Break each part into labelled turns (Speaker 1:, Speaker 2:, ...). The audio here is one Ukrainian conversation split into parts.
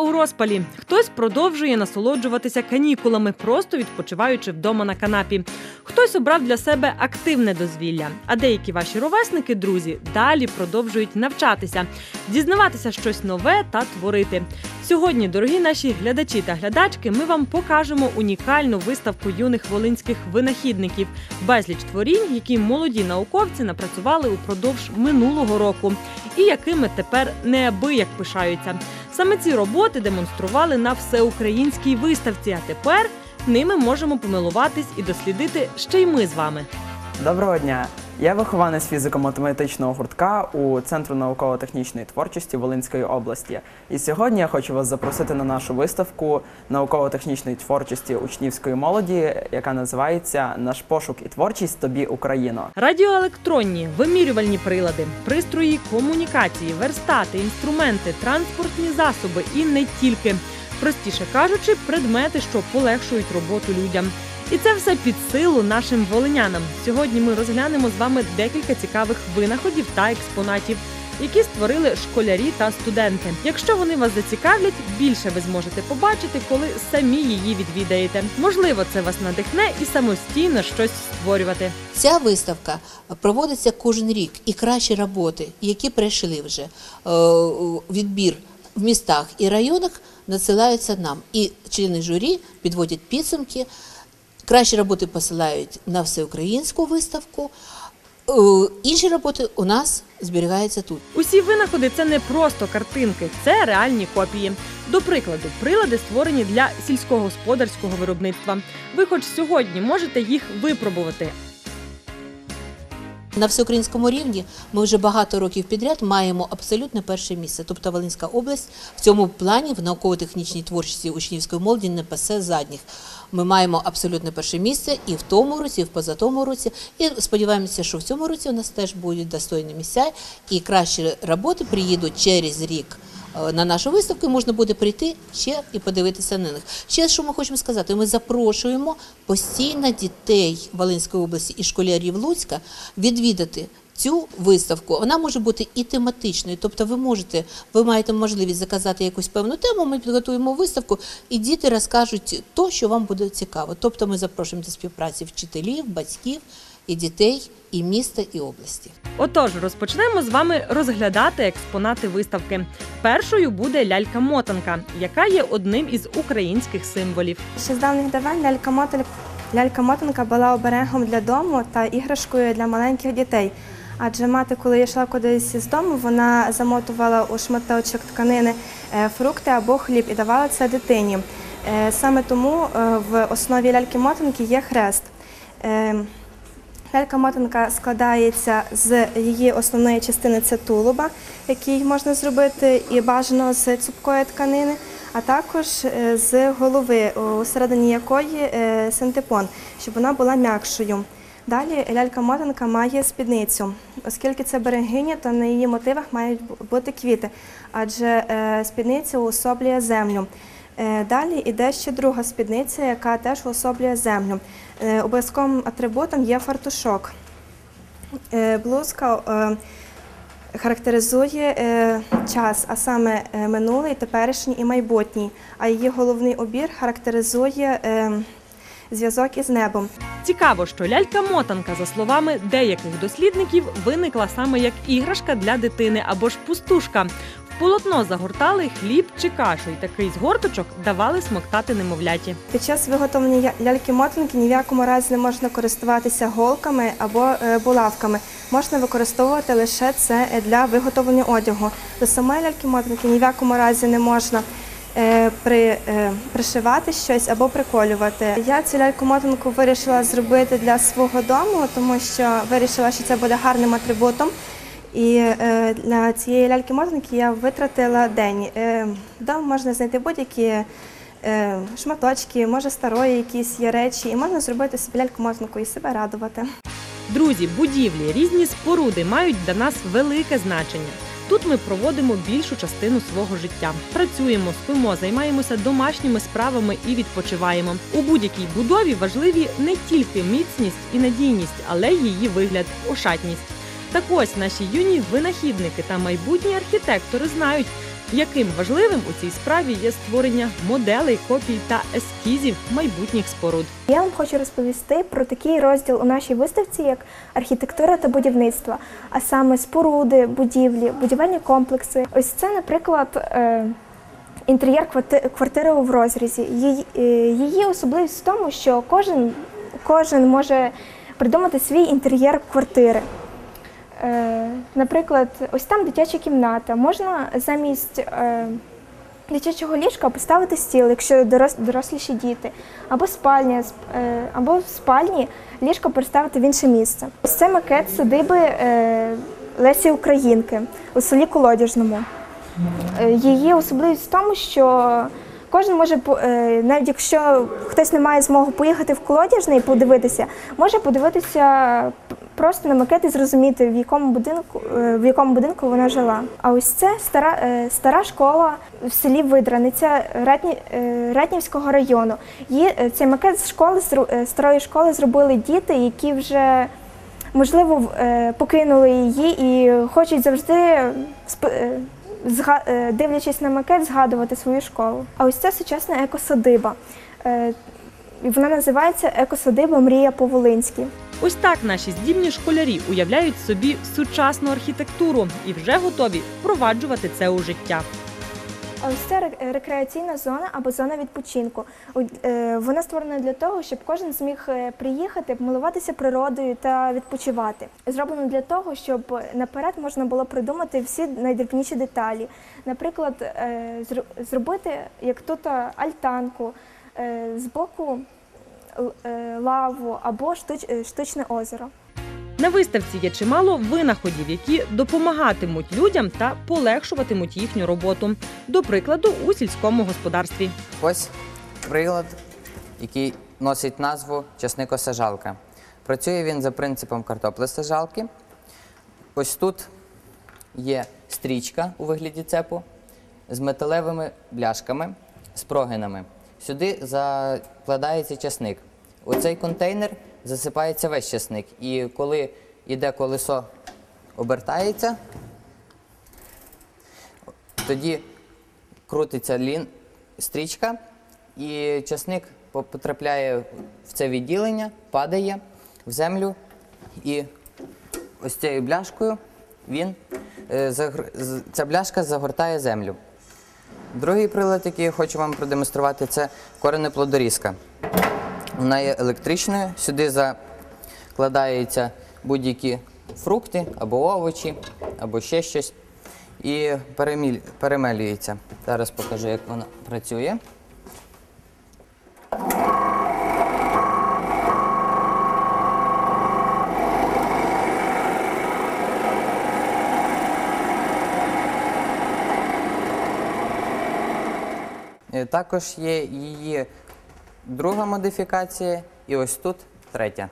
Speaker 1: У розпалі. Хтось продовжує насолоджуватися канікулами, просто відпочиваючи вдома на канапі. Хтось обрав для себе активне дозвілля. А деякі ваші ровесники, друзі, далі продовжують навчатися, дізнаватися щось нове та творити. Сьогодні, дорогі наші глядачі та глядачки, ми вам покажемо унікальну виставку юних волинських винахідників, безліч творінь, які молоді науковці напрацювали упродовж минулого року, і якими тепер неабияк пишаються. Саме ці роботи демонстрували на всеукраїнській виставці. А тепер ними можемо помилуватись і дослідити ще й ми з вами.
Speaker 2: Доброго дня! Я вихованець фізико-математичного гуртка у Центру науково-технічної творчості Волинської області. І сьогодні я хочу вас запросити на нашу виставку науково-технічної творчості учнівської молоді, яка називається Наш пошук і творчість тобі Україно.
Speaker 1: Радіоелектронні, вимірювальні прилади, пристрої комунікації, верстати, інструменти, транспортні засоби і не тільки. Простіше кажучи, предмети, що полегшують роботу людям. І це все під силу нашим волинянам. Сьогодні ми розглянемо з вами декілька цікавих винаходів та експонатів, які створили школярі та студенти. Якщо вони вас зацікавлять, більше ви зможете побачити, коли самі її відвідаєте. Можливо, це вас надихне і самостійно щось створювати.
Speaker 3: Ця виставка проводиться кожен рік, і кращі роботи, які прийшли вже е, відбір в містах і районах, надсилаються нам. І члени журі підводять підсумки. Кращі роботи посилають на всеукраїнську виставку. Е, Інші роботи у нас зберігаються тут.
Speaker 1: Усі винаходи це не просто картинки, це реальні копії. До прикладу, прилади створені для сільськогосподарського виробництва. Ви хоч сьогодні можете їх випробувати.
Speaker 3: На всеукраїнському рівні ми вже багато років підряд маємо абсолютно перше місце. Тобто Волинська область в цьому плані в науково-технічній творчості учнівської молоді не пасе задніх. Ми маємо абсолютно перше місце і в тому році, і в позатому році. І сподіваємося, що в цьому році у нас теж будуть достойні місця, і кращі роботи приїдуть через рік. е, На нашу виставку можна буде прийти ще і подивитися на них. Ще що ми хочемо сказати, ми запрошуємо постійно дітей Волинської області і школярів Луцька відвідати цю виставку. Вона може бути і тематичною, тобто ви можете, ви маєте можливість заказати якусь певну тему. Ми підготуємо виставку, і діти розкажуть то, що вам буде цікаво. Тобто, ми запрошуємо до співпраці вчителів, батьків і дітей, і міста, і області.
Speaker 1: Отож, розпочнемо з вами розглядати експонати виставки. Першою буде лялька-мотанка, яка є одним із українських символів.
Speaker 4: Ще з давніх давен лялька-мотанка лялька-мотанка була оберегом для дому та іграшкою для маленьких дітей. Адже мати, коли йшла кудись з дому, вона замотувала у шматочок тканини е, фрукти або хліб і давала це дитині. Е, Саме тому е, в основі ляльки-мотанки є хрест. Лялька-мотанка складається з її основної частини це тулуба, який можна зробити і бажано з цупкої тканини, а також з голови, у середині якої синтепон, щоб вона була м'якшою. Далі лялька-мотанка має спідницю. Оскільки це берегиня, то на її мотивах мають бути квіти, адже е, спідниця уособлює землю. Е, Далі йде ще друга спідниця, яка теж уособлює землю. Е, Обов'язковим атрибутом є фартушок. Блузка характеризує час, а саме минулий, теперішній і майбутній. А її головний обір характеризує зв'язок із небом.
Speaker 1: Цікаво, що лялька-мотанка, за словами деяких дослідників, виникла саме як іграшка для дитини або ж пустушка. В полотно загортали хліб чи кашу, і такий згорточок давали смоктати немовляті.
Speaker 4: Під час виготовлення ляльки-мотанки ні в якому разі не можна користуватися голками або е, булавками. Можна використовувати лише це для виготовлення одягу. До самої ляльки-мотанки ні в якому разі не можна при, е, пришивати щось або приколювати. Я цю ляльку-мотанку вирішила зробити для свого дому, тому що вирішила, що це буде гарним атрибутом. І е, для цієї ляльки-мотанки я витратила день. Е, Вдома можна знайти будь-які е, шматочки, може старої якісь є речі, і можна зробити собі ляльку-мотанку і себе радувати.
Speaker 1: Друзі, будівлі, різні споруди мають для нас велике значення. Тут ми проводимо більшу частину свого життя. Працюємо, спимо, займаємося домашніми справами і відпочиваємо. У будь-якій будові важливі не тільки міцність і надійність, але й її вигляд, ошатність. Так ось наші юні винахідники та майбутні архітектори знають, Яким важливим у цій справі є створення моделей, копій та ескізів майбутніх споруд.
Speaker 5: Я вам хочу розповісти про такий розділ у нашій виставці, як архітектура та будівництво, а саме споруди, будівлі, будівельні комплекси. Ось це, наприклад, е, інтер'єр квартири в розрізі. Е, її особливість в тому, що кожен, кожен може придумати свій інтер'єр квартири. Е, Наприклад, ось там дитяча кімната. Можна замість е, дитячого ліжка поставити стіл, якщо дорос- доросліші діти, або спальня, е, або в спальні ліжко переставити в інше місце. Ось це макет садиби е, Лесі Українки у селі Колодяжному. Її особливість в тому, що кожен може, навіть якщо хтось не має змоги поїхати в Колодяжний і подивитися, може подивитися просто на макет і зрозуміти, в якому будинку, е, в якому будинку вона жила. А ось це стара, е, стара школа в селі Видраниця е, Ратнівського району. Її, цей макет з школи, старої школи зробили діти, які вже можливо, покинули її і хочуть завжди, дивлячись на макет, згадувати свою школу. А ось це сучасна екосадиба. Вона називається Екосадиба Мрія по-волинськи.
Speaker 1: Ось так наші здібні школярі уявляють собі сучасну архітектуру і вже готові впроваджувати це у життя.
Speaker 5: Ось це ре- рекреаційна зона або зона відпочинку. Е, Вона створена для того, щоб кожен зміг е, приїхати, милуватися природою та відпочивати. Зроблено для того, щоб наперед можна було придумати всі найдрібніші деталі. Наприклад, е, зробити як тут альтанку, збоку л- е, лаву або е, штучне озеро.
Speaker 1: На виставці є чимало винаходів, які допомагатимуть людям та полегшуватимуть їхню роботу. До прикладу, у сільському господарстві.
Speaker 6: Ось прилад, який носить назву часникосажалка. Працює він за принципом картоплесажалки. Ось тут є стрічка у вигляді цепу з металевими бляшками, з прогинами. Сюди закладається часник. У цей контейнер засипається весь часник. І коли йде колесо, обертається, тоді крутиться лін, стрічка, і часник потрапляє в це відділення, падає в землю, і ось цією бляшкою він, е, ця бляшка загортає землю. Другий прилад, який я хочу вам продемонструвати, це коренеплодорізка. Вона є електричною. Сюди закладаються будь-які фрукти або овочі, або ще щось. І перемелюється. Зараз покажу, як вона працює. Е, Також є її друга модифікація, і ось тут третя.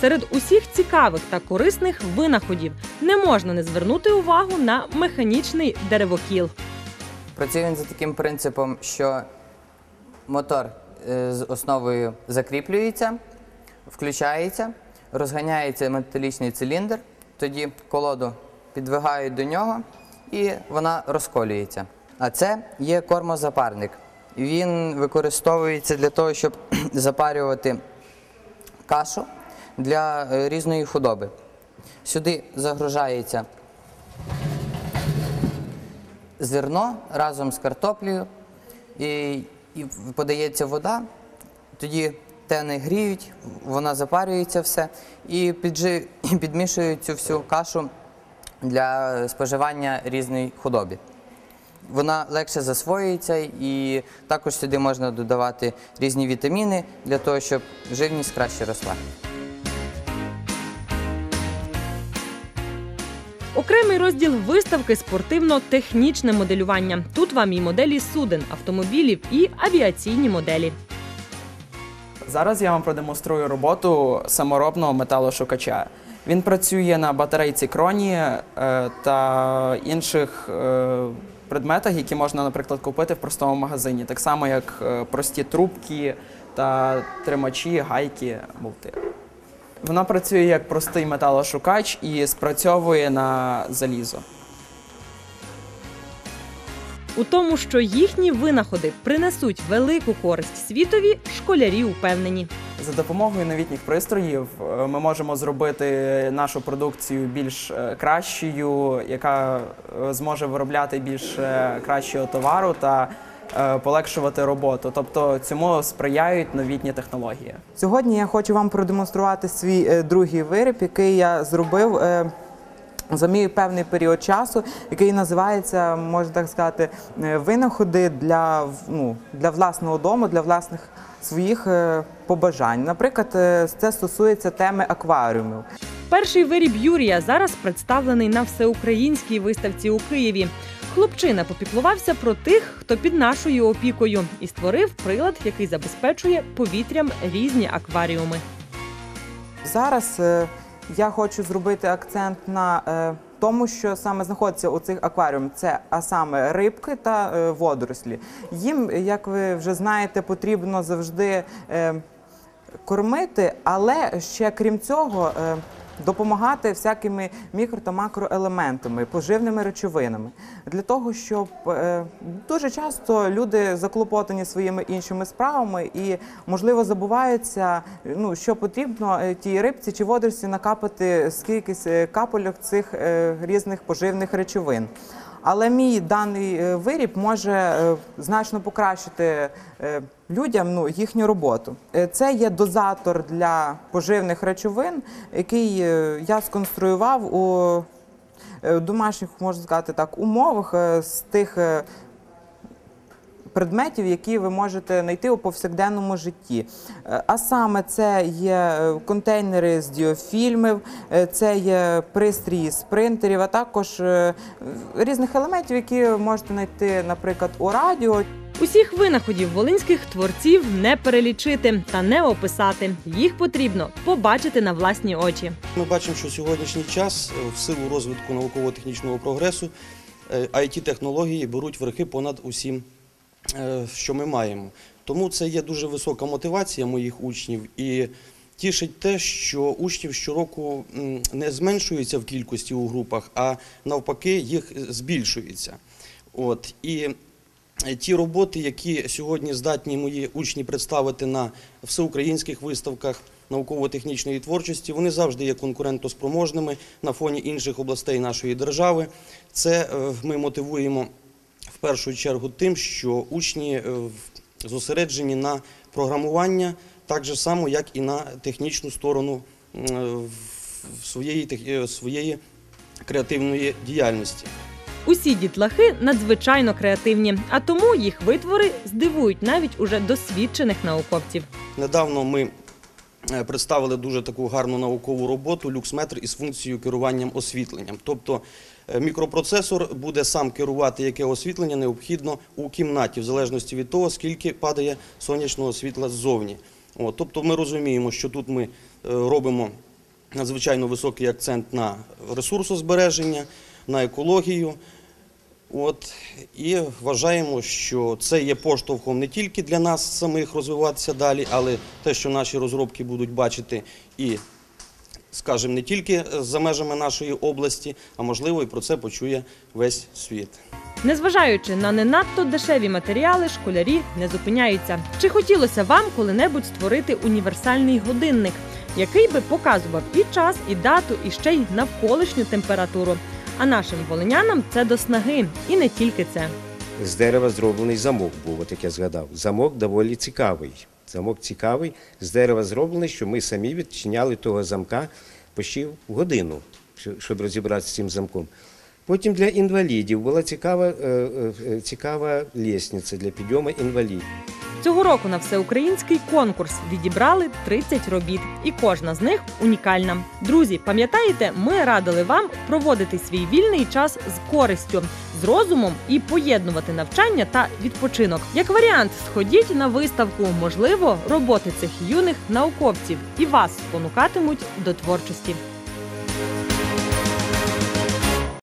Speaker 1: Серед усіх цікавих та корисних винаходів не можна не звернути увагу на механічний деревокіл.
Speaker 6: Працює він за таким принципом, що мотор е, з основою закріплюється, включається, розганяється металічний циліндр, тоді колоду підвигають до нього і вона розколюється. А це є кормозапарник. Він використовується для того, щоб запарювати кашу для е, різної худоби. Сюди загружається зерно разом з картоплею і, і подається вода, тоді тени гріють, вона запарюється все і піджи, підмішують цю всю кашу для споживання різної худобі. Вона легше засвоюється і також сюди можна додавати різні вітаміни для того, щоб живність краще росла.
Speaker 1: Окремий розділ виставки спортивно-технічне моделювання. Тут вам і моделі суден, автомобілів, і авіаційні моделі.
Speaker 2: Зараз я вам продемонструю роботу саморобного металошукача. Він працює на батарейці кроні е, та інших е, предметах, які можна, наприклад, купити в простому магазині, так само як е, прості трубки та тримачі, гайки, болти. Вона працює як простий металошукач і спрацьовує на залізо.
Speaker 1: У тому, що їхні винаходи принесуть велику користь світові, школярі упевнені.
Speaker 2: За допомогою новітніх пристроїв е, ми можемо зробити нашу продукцію більш е, кращою, яка е, зможе виробляти більш кращого товару та полегшувати роботу. Тобто цьому сприяють новітні технології.
Speaker 7: Сьогодні я хочу вам продемонструвати свій другий виріб, який я зробив за мій певний період часу, який називається, можна так сказати, винаходи для, ну, для власного дому, для власних своїх е, побажань. Наприклад, е, це стосується теми акваріумів.
Speaker 1: Перший виріб Юрія зараз представлений на всеукраїнській виставці у Києві. Хлопчина попіклувався про тих, хто під нашою опікою, і створив прилад, який забезпечує повітрям різні акваріуми.
Speaker 7: Зараз е, я хочу зробити акцент на тому, що саме знаходиться у цих акваріумах. Це а саме рибки та е, водорослі. Їм, як ви вже знаєте, потрібно завжди е, кормити, але ще крім цього. Е, Допомагати всякими мікро та макроелементами, поживними речовинами для того, щоб е, дуже часто люди заклопотані своїми іншими справами і можливо забуваються, ну що потрібно е, тій рибці чи водорості накапати скількись е, капельок цих різних поживних речовин. Але мій даний е, виріб може е, значно покращити е, людям ну, їхню роботу. Це є дозатор для поживних речовин, який я сконструював у домашніх, можна сказати так, умовах з тих предметів, які ви можете знайти у повсякденному житті. Е, А саме це є е, контейнери з діофільмів, е, це є пристрої з принтерів, а також різних елементів, які можете знайти, наприклад, у радіо.
Speaker 1: Усіх винаходів волинських творців не перелічити та не описати. Їх потрібно побачити на власні очі.
Speaker 8: Ми бачимо, що сьогоднішній час в силу розвитку науково-технічного прогресу it технології беруть верхи понад усім, що ми маємо. Тому це є дуже висока мотивація моїх учнів і тішить те, що учнів щороку не зменшується в кількості у групах, а навпаки їх збільшується. От і Е, Ті роботи, які сьогодні здатні мої учні представити на всеукраїнських виставках науково-технічної творчості, вони завжди є конкурентоспроможними на фоні інших областей нашої держави. Це е, ми мотивуємо першу чергу тим, що учні е, зосереджені на програмування так же само, як і на технічну сторону е, своєї, е, своєї креативної діяльності.
Speaker 1: Усі дітлахи надзвичайно креативні, а тому їх витвори здивують навіть уже досвідчених науковців.
Speaker 8: Недавно ми представили дуже таку гарну наукову роботу люксметр із функцією керуванням освітленням. Тобто мікропроцесор буде сам керувати, яке освітлення необхідно у кімнаті, в залежності від того, скільки падає сонячного світла ззовні. Тобто ми розуміємо, що тут ми е, робимо надзвичайно високий акцент на ресурсозбереження, на екологію. І вважаємо, що це є поштовхом не тільки для нас самих розвиватися далі, але те, що наші розробки будуть бачити і, скажімо, не тільки за межами нашої області, а можливо і про це почує весь світ.
Speaker 1: Незважаючи на не надто дешеві матеріали, школярі не зупиняються. Чи хотілося вам коли-небудь створити універсальний годинник, який би показував і час, і дату, і ще й навколишню температуру? А нашим волинянам це до снаги, і не тільки це.
Speaker 9: з дерева зроблений замок був, от як я згадав. Замок доволі цікавий. Замок цікавий, з дерева зроблений, що ми самі відчиняли того замка почти годину, щоб розібратися з цим замком. Потім для інвалідів була цікава, е, е, цікава лісниця для підйому інвалідів.
Speaker 1: Цього року на всеукраїнський конкурс відібрали 30 робіт, і кожна з них унікальна. Друзі, пам'ятаєте, ми радили вам проводити свій вільний час з користю, з розумом і поєднувати навчання та відпочинок. Як варіант, сходіть на виставку. Можливо, роботи цих юних науковців і вас спонукатимуть до творчості.